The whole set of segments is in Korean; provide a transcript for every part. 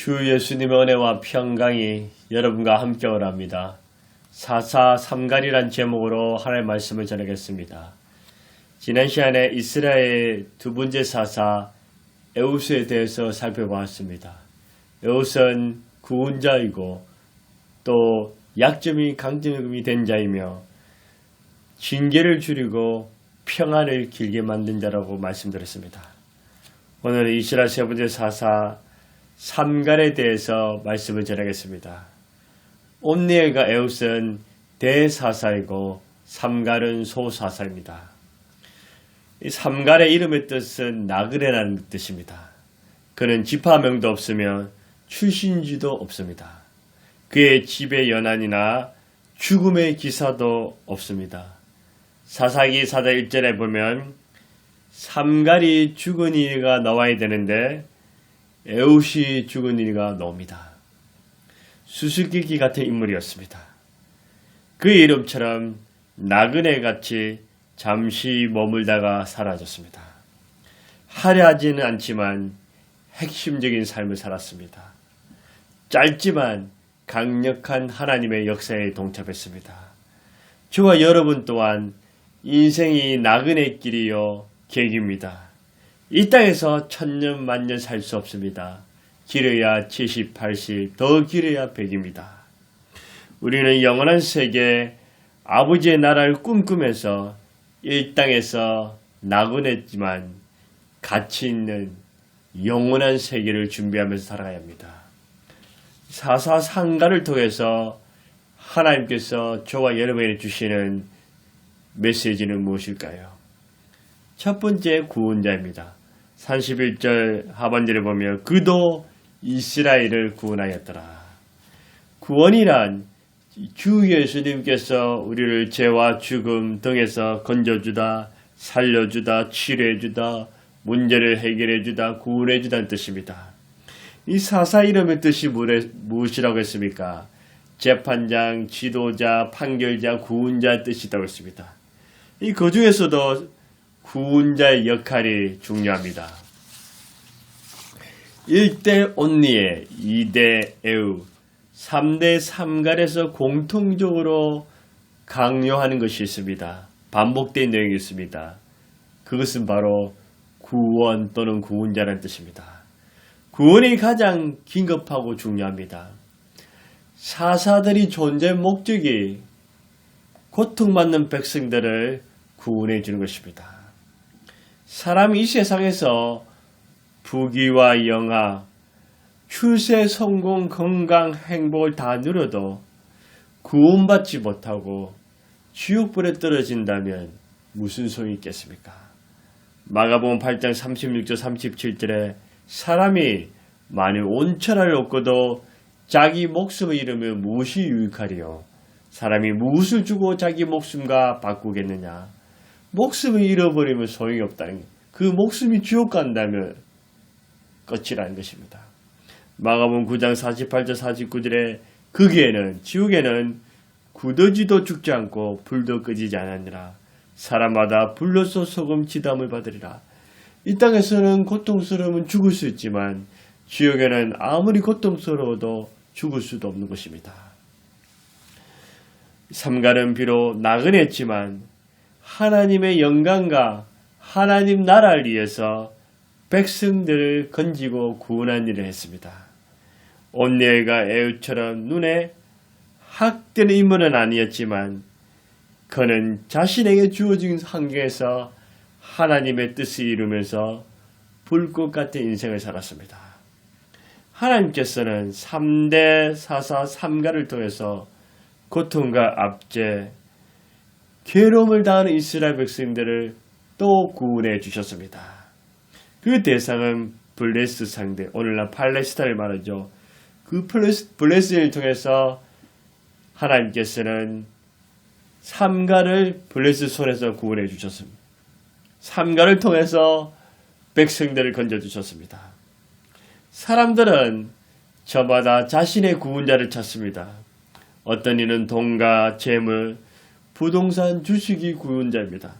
주 예수님의 은혜와 평강이 여러분과 함께 오랍니다. 사사 삼갈이란 제목으로 하나님의 말씀을 전하겠습니다. 지난 시간에 이스라엘 두 번째 사사 에우스에 대해서 살펴보았습니다. 에우스는 구원자이고 또 약점이 강점이 된 자이며 징계를 줄이고 평안을 길게 만든 자라고 말씀드렸습니다. 오늘 이스라엘 세 번째 사사 삼갈에 대해서 말씀을 전하겠습니다. 옴니엘과 에웃은 대사사이고 삼갈은 소사사입니다. 이 삼갈의 이름의 뜻은 나그네라는 뜻입니다. 그는 지파명도 없으며 출신지도 없습니다. 그의 집의 연한이나 죽음의 기사도 없습니다. 사사기 사자 1절에 보면 삼갈이 죽은 이가 나와야 되는데 에웃이 죽은 이가 나옵니다. 수수께끼 같은 인물이었습니다. 그의 이름처럼 나그네 같이 잠시 머물다가 사라졌습니다. 화려하지는 않지만 핵심적인 삶을 살았습니다. 짧지만 강력한 하나님의 역사에 동참했습니다. 저와 여러분 또한 인생이 나그네 길이요 계기입니다. 이 땅에서 천년 만년 살 수 없습니다. 길어야 70, 80, 더 길어야 100입니다. 우리는 영원한 세계 아버지의 나라를 꿈꾸면서 이 땅에서 나그네지만 가치 있는 영원한 세계를 준비하면서 살아가야 합니다. 사사상가를 통해서 하나님께서 저와 여러분에게 주시는 메시지는 무엇일까요? 첫 번째 구원자입니다. 31절 하반절에 보면 그도 이스라엘을 구원하였더라. 구원이란 주 예수님께서 우리를 죄와 죽음 등에서 건져주다, 살려주다, 치료해주다, 문제를 해결해주다, 구원해주다는 뜻입니다. 이 사사 이름의 뜻이 무엇이라고 했습니까? 재판장, 지도자, 판결자, 구원자 뜻이라고 했습니다. 이 그 중에서도 구원자의 역할이 중요합니다. 1대 온니에, 2대 에우, 3대 삼갈에서 공통적으로 강요하는 것이 있습니다. 반복된 내용이 있습니다. 그것은 바로 구원 또는 구원자라는 뜻입니다. 구원이 가장 긴급하고 중요합니다. 사사들이 존재 목적이 고통받는 백성들을 구원해 주는 것입니다. 사람이 이 세상에서 부귀와 영화, 출세, 성공, 건강, 행복을 다 누려도 구원받지 못하고 지옥불에 떨어진다면 무슨 소용이 있겠습니까? 마가복음 8장 36절 37절에 사람이 만일 온천을 얻고도 자기 목숨을 잃으면 무엇이 유익하리요? 사람이 무엇을 주고 자기 목숨과 바꾸겠느냐? 목숨을 잃어버리면 소용이 없다는 그 목숨이 지옥 간다면 끝이라는 것입니다. 마가복음 9장 48절 49절에 거기에는 지옥에는 굳어지도 죽지 않고 불도 끄지지 않았느라 사람마다 불로서 소금 지담을 받으리라. 이 땅에서는 고통스러우면 죽을 수 있지만 지옥에는 아무리 고통스러워도 죽을 수도 없는 것입니다. 삼갈은 비록 나그네했지만 하나님의 영광과 하나님 나라를 위해서 백성들을 건지고 구원한 일을 했습니다. 온니엘과 에우처럼 눈에 학되는 인물은 아니었지만 그는 자신에게 주어진 환경에서 하나님의 뜻을 이루면서 불꽃 같은 인생을 살았습니다. 하나님께서는 3대 사사 3가를 통해서 고통과 압제, 괴로움을 당하는 이스라엘 백성들을 또 구원해 주셨습니다. 그 대상은 블레스 상대, 오늘날 팔레스타인을 말하죠. 그 블레스, 블레스를 통해서 하나님께서는 삼가를 블레스 손에서 구원해 주셨습니다. 삼가를 통해서 백성들을 건져 주셨습니다. 사람들은 저마다 자신의 구원자를 찾습니다. 어떤 이는 돈과 재물, 부동산 주식이 구원자입니다.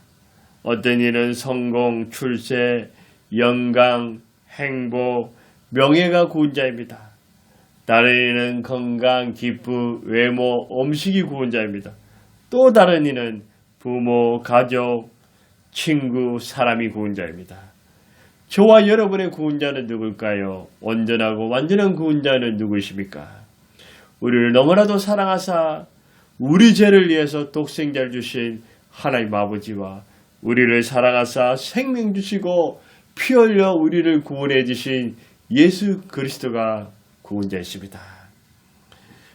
어떤 이는 성공, 출세, 영광, 행복, 명예가 구원자입니다. 다른 이는 건강, 기쁨, 외모, 음식이 구원자입니다. 또 다른 이는 부모, 가족, 친구, 사람이 구원자입니다. 저와 여러분의 구원자는 누굴까요? 온전하고 완전한 구원자는 누구십니까? 우리를 너무나도 사랑하사 우리 죄를 위해서 독생자를 주신 하나님 아버지와 우리를 사랑하사 생명 주시고 피 흘려 우리를 구원해 주신 예수 그리스도가 구원자이십니다.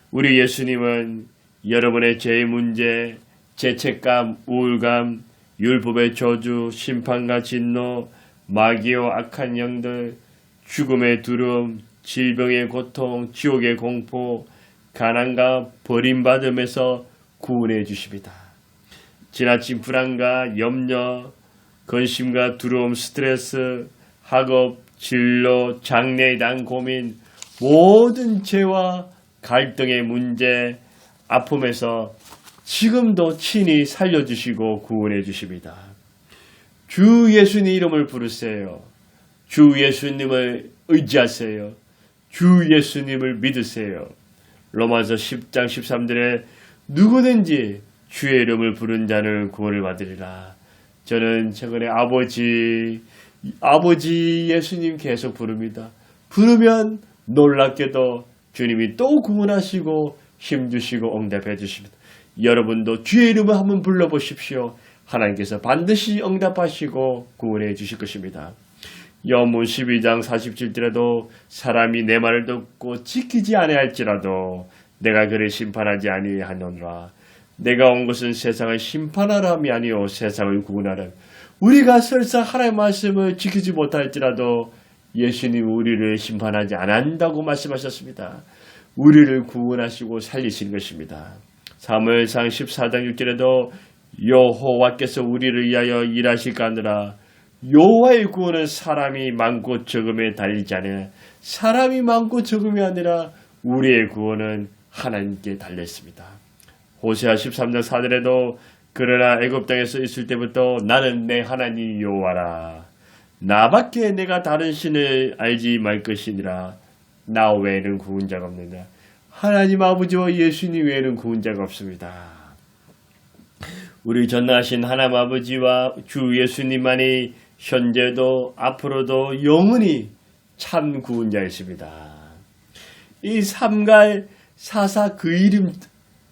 우리 예수님은 여러분의 죄의 문제, 죄책감, 우울감, 율법의 저주, 심판과 진노, 마귀와 악한 영들, 죽음의 두려움, 질병의 고통, 지옥의 공포, 가난과 버림받음에서 구원해 주십니다. 지나친 불안과 염려, 근심과 두려움, 스트레스, 학업, 진로, 장래에 대한 고민, 모든 죄와 갈등의 문제, 아픔에서 지금도 친히 살려주시고 구원해 주십니다. 주 예수님 이름을 부르세요. 주 예수님을 의지하세요. 주 예수님을 믿으세요. 로마서 10장 13절에 누구든지 주의 이름을 부른 자는 구원을 받으리라. 저는 최근에 아버지, 아버지 예수님 계속 부릅니다. 부르면 놀랍게도 주님이 또 구원하시고 힘주시고 응답해 주십니다. 여러분도 주의 이름을 한번 불러보십시오. 하나님께서 반드시 응답하시고 구원해 주실 것입니다. 여문 12장 47절에도 사람이 내 말을 듣고 지키지 아니할지라도 내가 그를 심판하지 아니하노라. 내가 온 것은 세상을 심판하라 함이 아니요 세상을 구원하라. 우리가 설사 하나님의 말씀을 지키지 못할지라도 예수님 우리를 심판하지 않는다고 말씀하셨습니다. 우리를 구원하시고 살리신 것입니다. 사무엘상 14장 6절에도 여호와께서 우리를 위하여 일하실까 하느라 여호와의 구원은 사람이 많고 적음에 달리지 않으나 사람이 많고 적음이 아니라 우리의 구원은 하나님께 달렸습니다. 호세아 13장 4절에도 그러나 애굽 땅에서 있을 때부터 나는 내 하나님 여호와라 나밖에 내가 다른 신을 알지 말 것이니라 나 외에는 구원자가 없느냐 하나님 아버지와 예수님 외에는 구원자가 없습니다. 우리 전능하신 하나님 아버지와 주 예수님만이 현재도 앞으로도 영원히 참 구원자이십니다. 이 삼갈 사사 그 이름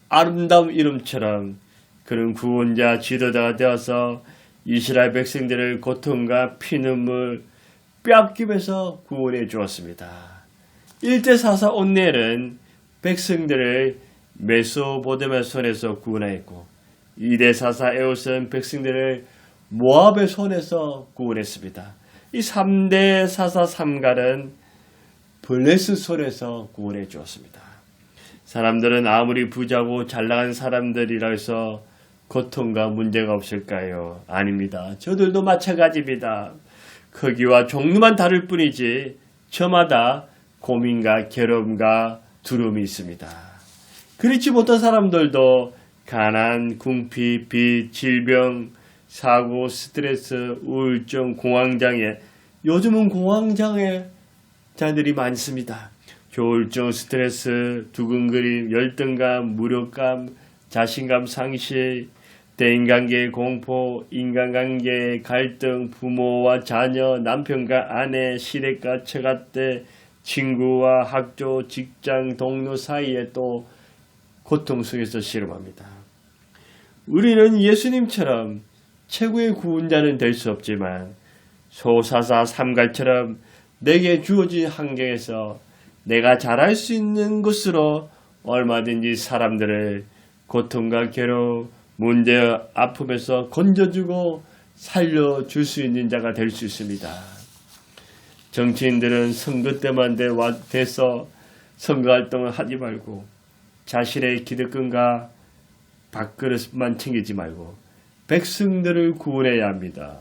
아름다운 이름처럼 그런 구원자 지도자가 되어서 이스라엘 백성들을 고통과 피눈물 뼈아끼면서 구원해 주었습니다. 1대 사사 온넬은 백성들을 메소보데메 손에서 구원하였고 2대 사사 에옷은 백성들을 모압의 손에서 구원했습니다. 이 3대 사사 삼갈은 블레스 손에서 구원해 주었습니다. 사람들은 아무리 부자고 잘나간 사람들이라 해서 고통과 문제가 없을까요? 아닙니다. 저들도 마찬가지입니다. 크기와 종류만 다를 뿐이지 저마다 고민과 괴로움과 두려움이 있습니다. 그렇지 못한 사람들도 가난, 궁피, 빚, 질병, 사고, 스트레스, 우울증, 공황장애 요즘은 공황장애 자들이 많습니다. 조울증, 스트레스, 두근거림, 열등감, 무력감, 자신감 상실, 대인관계 공포, 인간관계 갈등, 부모와 자녀, 남편과 아내, 시댁과 처갓대, 친구와 학교, 직장, 동료 사이에 또 고통 속에서 실험합니다. 우리는 예수님처럼 최고의 구원자는 될 수 없지만 소사사 삼갈처럼 내게 주어진 환경에서 내가 잘할 수 있는 것으로 얼마든지 사람들을 고통과 괴로움, 문제, 아픔에서 건져주고 살려줄 수 있는 자가 될 수 있습니다. 정치인들은 선거 때만 돼서 선거 활동을 하지 말고 자신의 기득권과 밥그릇만 챙기지 말고 백성들을 구원해야 합니다.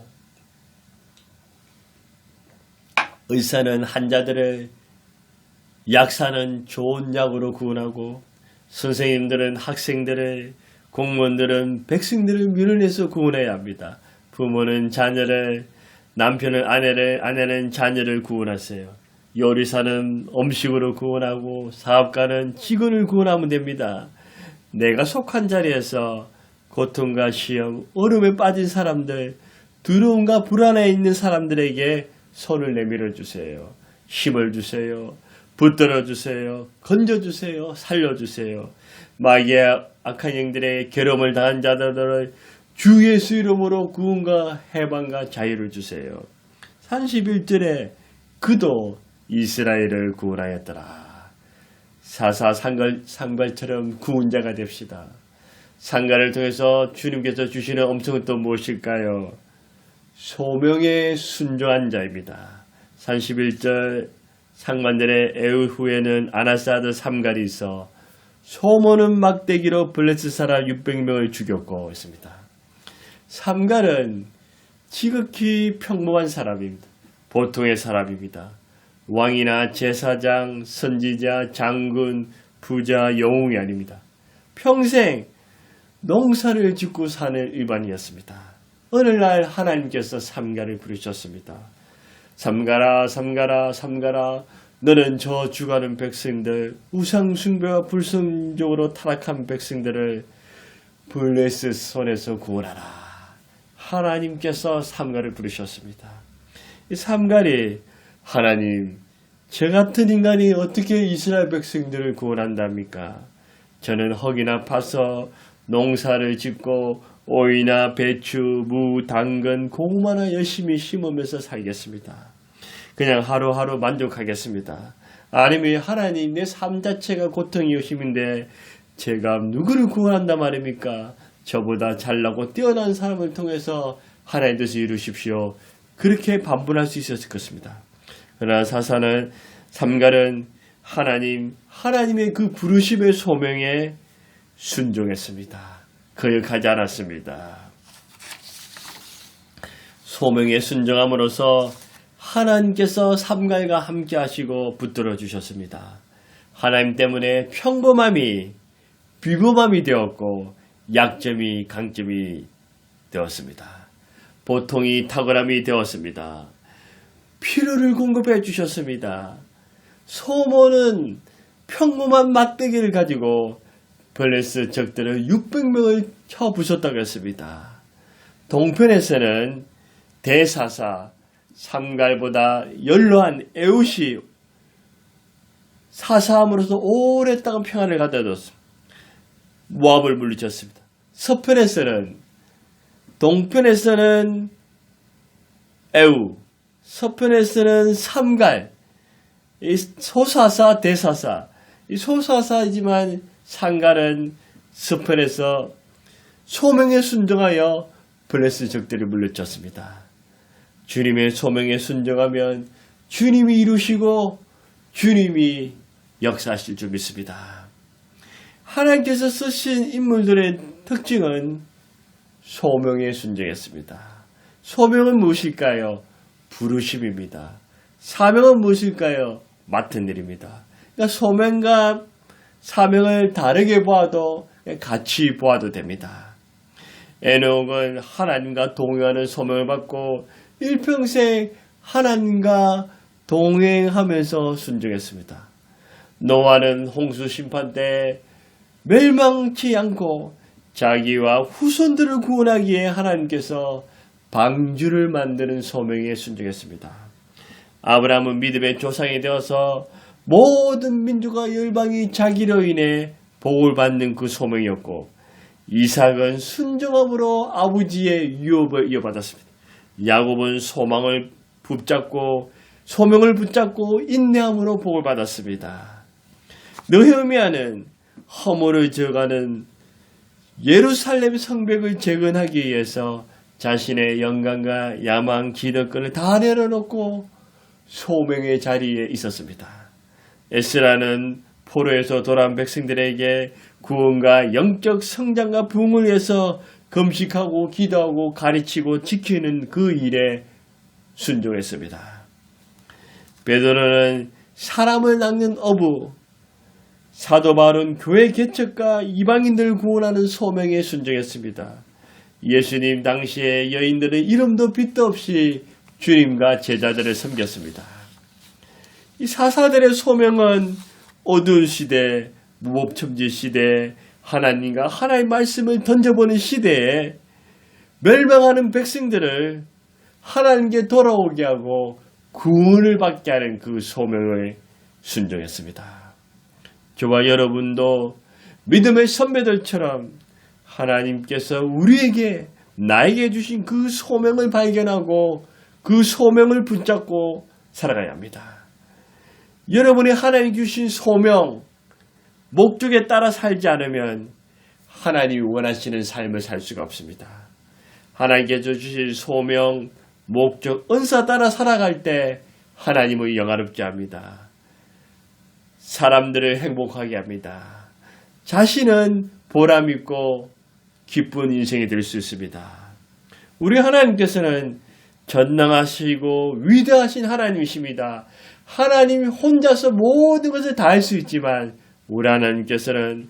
의사는 환자들을 약사는 좋은 약으로 구원하고 선생님들은 학생들을 공무원들은 백성들을 밀어내서 구원해야 합니다. 부모는 자녀를 남편은 아내를 아내는 자녀를 구원하세요. 요리사는 음식으로 구원하고 사업가는 직원을 구원하면 됩니다. 내가 속한 자리에서 고통과 시험, 어려움에 빠진 사람들, 두려움과 불안에 있는 사람들에게 손을 내밀어 주세요. 힘을 주세요. 붙들어 주세요. 건져 주세요. 살려 주세요. 마귀의 악한 영들의 괴로움을 당한 자들을 주 예수 이름으로 구원과 해방과 자유를 주세요. 31절에 그도 이스라엘을 구원하였더라. 사사 상갈, 상발처럼 구원자가 됩시다. 상가를 통해서 주님께서 주시는 엄청은 또 무엇일까요? 소명에 순종한 자입니다. 31절 상관들의 애후 후에는 아나사드 삼갈이 있어 소모는 막대기로 블레스 사람 600명을 죽였고 했습니다. 삼갈은 지극히 평범한 사람입니다. 보통의 사람입니다. 왕이나 제사장, 선지자, 장군, 부자, 영웅이 아닙니다. 평생 농사를 짓고 사는 일반이었습니다. 어느 날 하나님께서 삼가를 부르셨습니다. 삼가라, 삼가라, 삼가라. 너는 저 죽어가는 백성들, 우상 숭배와 불성적으로 타락한 백성들을 블레스 손에서 구원하라. 하나님께서 삼가를 부르셨습니다. 이 삼갈이 하나님, 저 같은 인간이 어떻게 이스라엘 백성들을 구원한답니까? 저는 흙이나 파서 농사를 짓고 오이나 배추, 무, 당근, 고구마나 열심히 심으면서 살겠습니다. 그냥 하루하루 만족하겠습니다. 아니면 하나님 내 삶 자체가 고통이요 힘인데 제가 누구를 구원한단 말입니까? 저보다 잘나고 뛰어난 사람을 통해서 하나님 뜻을 이루십시오. 그렇게 반문할 수 있었을 것입니다. 그러나 사사는 삼갈은 하나님, 하나님의 그 부르심의 소명에 순종했습니다. 거역하지 않았습니다. 소명에 순종함으로써 하나님께서 삼갈과 함께 하시고 붙들어 주셨습니다. 하나님 때문에 평범함이 비범함이 되었고 약점이 강점이 되었습니다. 보통이 탁월함이 되었습니다. 필요를 공급해 주셨습니다. 소모는 평범한 막대기를 가지고 블레스 적들을 600명을 쳐 부쉈다고 했습니다. 동편에서는 대사사 삼갈보다 연로한 에웃이 사사함으로써 오랫동안 평안을 갖다 줬습니다. 모압을 물리쳤습니다. 서편에서는 동편에서는 에우, 서편에서는 삼갈, 이 소사사 대사사, 이 소사사이지만 상갈은 서편에서 소명에 순종하여 블레스 적들을 물리쳤습니다. 주님의 소명에 순종하면 주님이 이루시고 주님이 역사하실 줄 믿습니다. 하나님께서 쓰신 인물들의 특징은 소명에 순종했습니다. 소명은 무엇일까요? 부르심입니다. 사명은 무엇일까요? 맡은 일입니다. 그러니까 소명과 사명을 다르게 보아도 같이 보아도 됩니다. 에녹은 하나님과 동행하는 소명을 받고 일평생 하나님과 동행하면서 순종했습니다. 노아는 홍수 심판 때 멸망치 않고 자기와 후손들을 구원하기에 하나님께서 방주를 만드는 소명에 순종했습니다. 아브라함은 믿음의 조상이 되어서 모든 민족과 열방이 자기로 인해 복을 받는 그 소명이었고 이삭은 순종함으로 아버지의 유업을 이어받았습니다. 야곱은 소망을 붙잡고 소명을 붙잡고 인내함으로 복을 받았습니다. 느헤미야는 허물을 저가는 예루살렘 성벽을 재건하기 위해서 자신의 영광과 야망, 기득권을 다 내려놓고 소명의 자리에 있었습니다. 에스라는 포로에서 돌아온 백성들에게 구원과 영적 성장과 부흥을 위해서 금식하고 기도하고 가르치고 지키는 그 일에 순종했습니다. 베드로는 사람을 낚는 어부, 사도 바울은 교회 개척과 이방인들 구원하는 소명에 순종했습니다. 예수님 당시에 여인들은 이름도 빛도 없이 주님과 제자들을 섬겼습니다. 이 사사들의 소명은 어두운 시대, 무법천지 시대, 하나님과 하나의 말씀을 던져보는 시대에 멸망하는 백성들을 하나님께 돌아오게 하고 구원을 받게 하는 그 소명을 순종했습니다. 저와 여러분도 믿음의 선배들처럼 하나님께서 우리에게 나에게 주신 그 소명을 발견하고 그 소명을 붙잡고 살아가야 합니다. 여러분이 하나님 주신 소명, 목적에 따라 살지 않으면 하나님이 원하시는 삶을 살 수가 없습니다. 하나님께서 주신 소명, 목적, 은사 따라 살아갈 때 하나님을 영화롭게 합니다. 사람들을 행복하게 합니다. 자신은 보람 있고 기쁜 인생이 될 수 있습니다. 우리 하나님께서는 전능하시고 위대하신 하나님이십니다. 하나님이 혼자서 모든 것을 다 할 수 있지만 우리 하나님께서는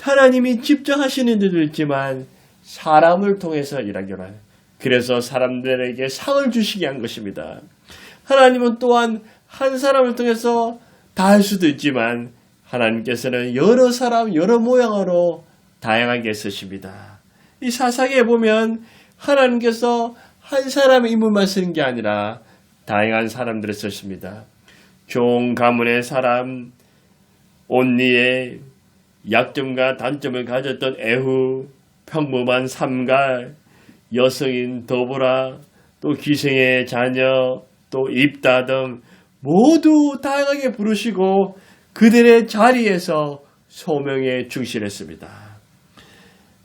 하나님이 직접 하시는 일도 있지만 사람을 통해서 일하기를 그래서 사람들에게 상을 주시게 한 것입니다. 하나님은 또한 한 사람을 통해서 다 할 수도 있지만 하나님께서는 여러 사람 여러 모양으로 다양하게 쓰십니다. 이 사사기에 보면 하나님께서 한 사람의 인물만 쓰는 게 아니라 다양한 사람들을 쓰십니다. 종 가문의 사람, 온니의 약점과 단점을 가졌던 애후, 평범한 삼갈, 여성인 더보라, 또 기생의 자녀, 또 입다 등 모두 다양하게 부르시고 그들의 자리에서 소명에 충실했습니다.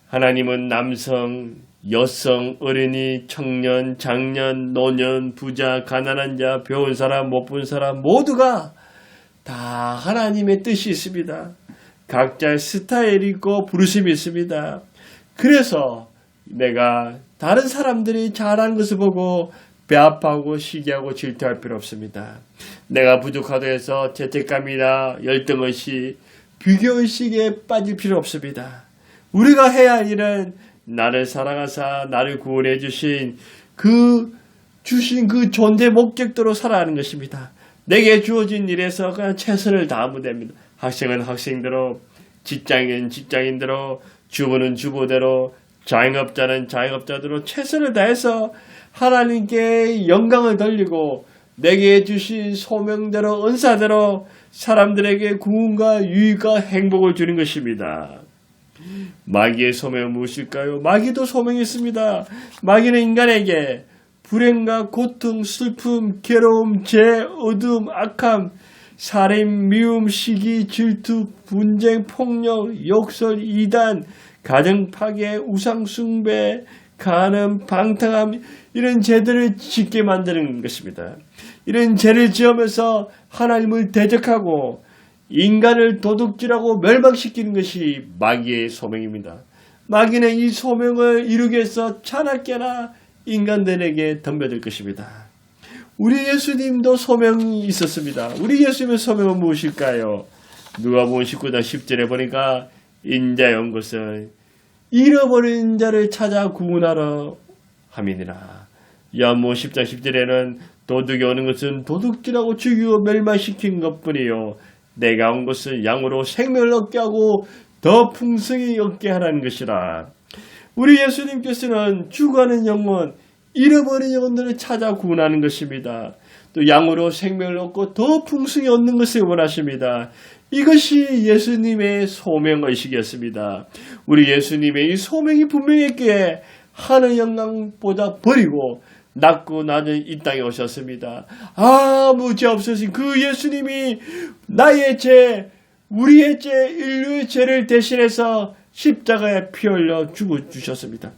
하나님은 남성, 여성, 어린이, 청년, 장년, 노년, 부자, 가난한 자, 배운 사람, 못 본 사람 모두가 다 하나님의 뜻이 있습니다. 각자의 스타일이 있고 부르심이 있습니다. 그래서 내가 다른 사람들이 잘하는 것을 보고 배아파하고 시기하고 질투할 필요 없습니다. 내가 부족하다 해서 죄책감이나 열등의식, 비교의식에 빠질 필요 없습니다. 우리가 해야 할 일은 나를 사랑하사 나를 구원해 주신 그 주신 그 존재 목적대로 살아가는 것입니다. 내게 주어진 일에서 그냥 최선을 다하면 됩니다. 학생은 학생대로, 직장인 직장인대로, 주부는 주부대로, 자영업자는 자영업자대로 최선을 다해서 하나님께 영광을 돌리고 내게 주신 소명대로 은사대로 사람들에게 구원과 유익과 행복을 주는 것입니다. 마귀의 소명은 무엇일까요? 마귀도 소명이 있습니다. 마귀는 인간에게 불행과 고통, 슬픔, 괴로움, 죄, 어둠, 악함, 살인, 미움, 시기, 질투, 분쟁, 폭력, 욕설, 이단, 가정 파괴, 우상 숭배, 간음, 방탕함 이런 죄들을 짓게 만드는 것입니다. 이런 죄를 지으면서 하나님을 대적하고 인간을 도둑질하고 멸망시키는 것이 마귀의 소명입니다. 마귀는 이 소명을 이루기 위해서 찬악계나 인간들에게 덤벼들 것입니다. 우리 예수님도 소명이 있었습니다. 우리 예수님의 소명은 무엇일까요? 누가복음 19장 10절에 보니까 인자의 온 것은 잃어버린 자를 찾아 구원하러 함이니라. 야모 10장 10절에는 도둑이 오는 것은 도둑질하고 죽이고 멸망시킨 것뿐이요. 내가 온 것은 양으로 생명을 얻게 하고 더 풍성히 얻게 하라는 것이라. 우리 예수님께서는 죽어가는 영혼, 잃어버린 영혼들을 찾아 구원하는 것입니다. 또 양으로 생명을 얻고 더 풍성히 얻는 것을 원하십니다. 이것이 예수님의 소명의식이었습니다. 우리 예수님의 이 소명이 분명했기에 하늘 영광보다 버리고 낮고 낮은 이 땅에 오셨습니다. 아무 죄 없으신 그 예수님이 나의 죄, 우리의 죄, 인류의 죄를 대신해서 십자가에 피 흘려 죽어 주셨습니다.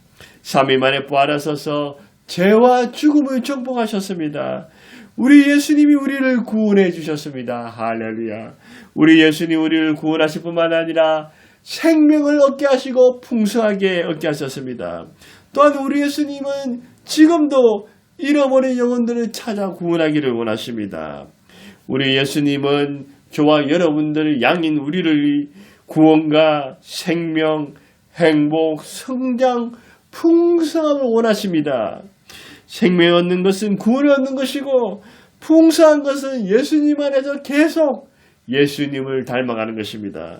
3일 만에 부활하셔서 죄와 죽음을 정복하셨습니다. 우리 예수님이 우리를 구원해 주셨습니다. 할렐루야. 우리 예수님 우리를 구원하실 뿐만 아니라 생명을 얻게 하시고 풍성하게 얻게 하셨습니다. 또한 우리 예수님은 지금도 잃어버린 영혼들을 찾아 구원하기를 원하십니다. 우리 예수님은 저와 여러분들 양인 우리를 구원과 생명, 행복, 성장, 풍성함을 원하십니다. 생명 얻는 것은 구원을 얻는 것이고 풍성한 것은 예수님 안에서 계속 예수님을 닮아가는 것입니다.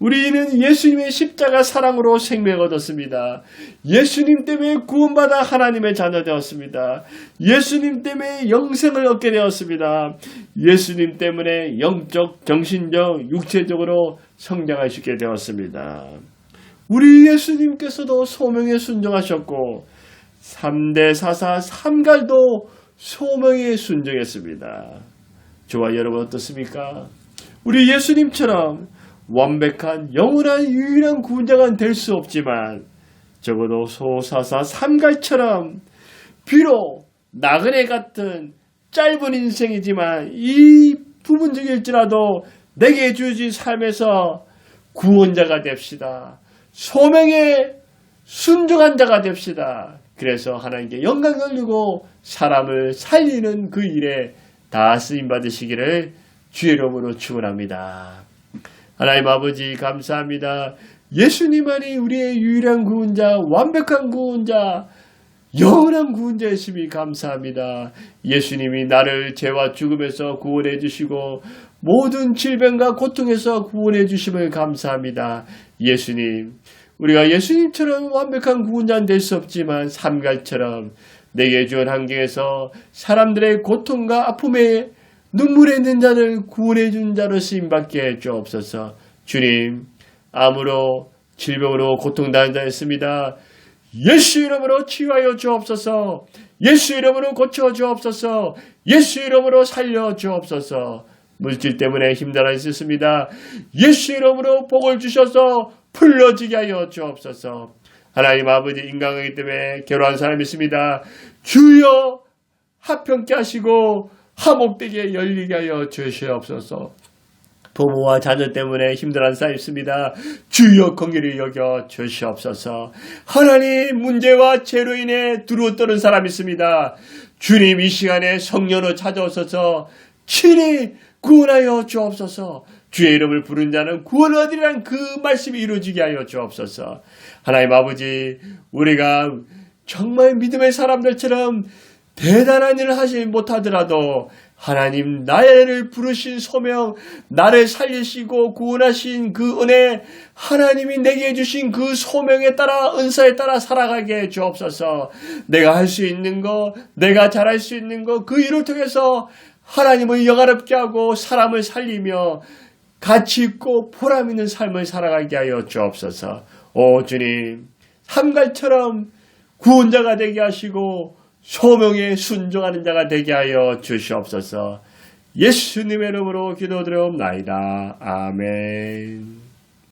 우리는 예수님의 십자가 사랑으로 생명을 얻었습니다. 예수님 때문에 구원받아 하나님의 자녀 되었습니다. 예수님 때문에 영생을 얻게 되었습니다. 예수님 때문에 영적, 정신적, 육체적으로 성장할 수 있게 되었습니다. 우리 예수님께서도 소명에 순종하셨고 3대 사사 삼갈도 소명에 순종했습니다. 저와 여러분 어떻습니까? 우리 예수님처럼 완벽한 영원한 유일한 구원자가 될 수 없지만 적어도 소사사 삼갈처럼 비록 나그네 같은 짧은 인생이지만 이 부분적일지라도 내게 주어진 삶에서 구원자가 됩시다. 소명에 순종한 자가 됩시다. 그래서 하나님께 영광 돌리고 사람을 살리는 그 일에 다 쓰임 받으시기를 주의 이름으로 축원합니다. 하나님 아버지 감사합니다. 예수님만이 우리의 유일한 구원자, 완벽한 구원자, 영원한 구원자이심이 감사합니다. 예수님이 나를 죄와 죽음에서 구원해 주시고 모든 질병과 고통에서 구원해 주심을 감사합니다. 예수님, 우리가 예수님처럼 완벽한 구원자는 될 수 없지만 삼갈처럼 내게 주은 환경에서 사람들의 고통과 아픔에 눈물에 있는 자를 구원해 준 자로 해 주옵소서. 주님, 암으로 질병으로 고통당한 자였습니다. 예수 이름으로 치유하여 주옵소서. 예수 이름으로 고쳐 주옵소서. 예수 이름으로 살려 주옵소서. 물질 때문에 힘들어 있었습니다. 예수 이름으로 복을 주셔서 풀러지게 하여 주옵소서. 하나님 아버지 인간이기 때문에 괴로운 사람이 있습니다. 주여 합평케 하시고 화목되게 열리게 하여 주시옵소서. 부모와 자녀 때문에 사람 있습니다. 주여 공의를 여겨 주시옵소서. 하나님 문제와 죄로 인해 두루워 떠는 사람 있습니다. 주님 이 시간에 성령으로 찾아오셔서 친히 구원하여 주옵소서. 주의 이름을 부른 자는 구원을 얻으리란 그 말씀이 이루어지게 하여 주옵소서. 하나님 아버지 우리가 정말 믿음의 사람들처럼 대단한 일을 하지 못하더라도 하나님 나를 부르신 소명 나를 살리시고 구원하신 그 은혜 하나님이 내게 주신 그 소명에 따라 은사에 따라 살아가게 해 주옵소서. 내가 할 수 있는 거 내가 잘할 수 있는 거 그 일을 통해서 하나님을 영화롭게 하고 사람을 살리며 가치 있고 보람 있는 삶을 살아가게 하여 주옵소서. 오 주님 삼갈처럼 구원자가 되게 하시고 소명에 순종하는 자가 되게 하여 주시옵소서. 예수님의 이름으로 기도드려옵나이다. 아멘.